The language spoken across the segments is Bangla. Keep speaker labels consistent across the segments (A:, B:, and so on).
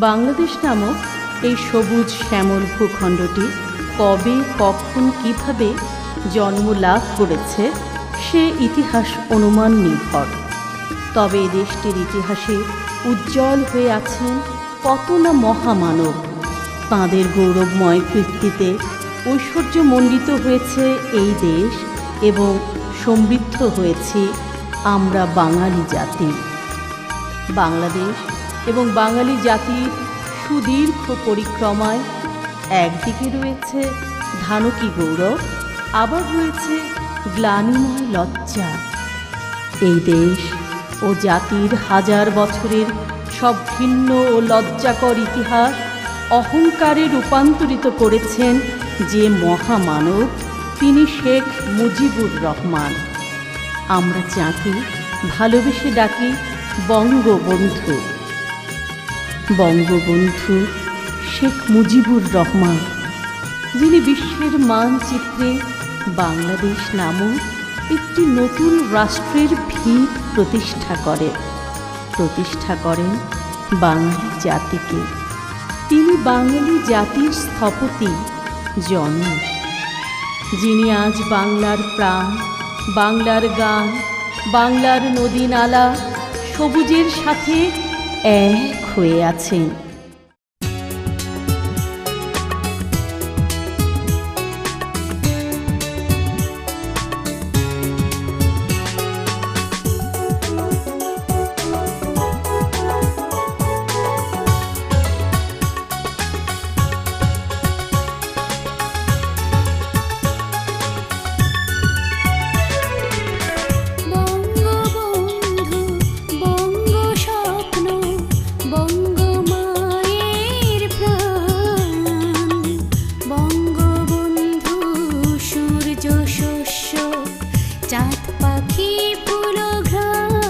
A: বাংলাদেশ নামক এই সবুজ শ্যামল ভূখণ্ডটি কবে, কখন, কীভাবে জন্ম লাভ করেছে, সে ইতিহাস অনুমান নির্ভর। তবে দেশটির ইতিহাসে উজ্জ্বল হয়ে আছেন কত না মহামানব। তাঁদের গৌরবময় কীর্তিতে ঐশ্বর্যমণ্ডিত হয়েছে এই দেশ এবং সমৃদ্ধ হয়েছে আমরা বাঙালি জাতি। বাংলাদেশ এবং বাঙালি জাতির সুদীর্ঘ পরিক্রমায় একদিকে রয়েছে ধানকী গৌরব, আবার রয়েছে গ্লানিময় লজ্জা। এই দেশ ও জাতির হাজার বছরের সব ভিন্ন ও লজ্জাকর ইতিহাস অহংকারে রূপান্তরিত করেছেন যে মহামানব, তিনি শেখ মুজিবুর রহমান। আমরা যাকে ভালোবেসে ডাকি বঙ্গবন্ধু। বঙ্গবন্ধু শেখ মুজিবুর রহমান, যিনি বিশ্বের মানচিত্রে বাংলাদেশ নামক একটি নতুন রাষ্ট্রের ভিত প্রতিষ্ঠা করেন। প্রতিষ্ঠা করেন বাঙালি জাতিকে। তিনি বাঙালি জাতির স্থপতি জন্ম যিনি আজ বাংলার প্রাণ, বাংলার গান, বাংলার নদী নালা সবুজের সাথে এক হয়ে আছেন
B: বঙ্গবন্ধু পাখি পুরো ঘ্রাণ।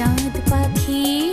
B: चाँद पाखी।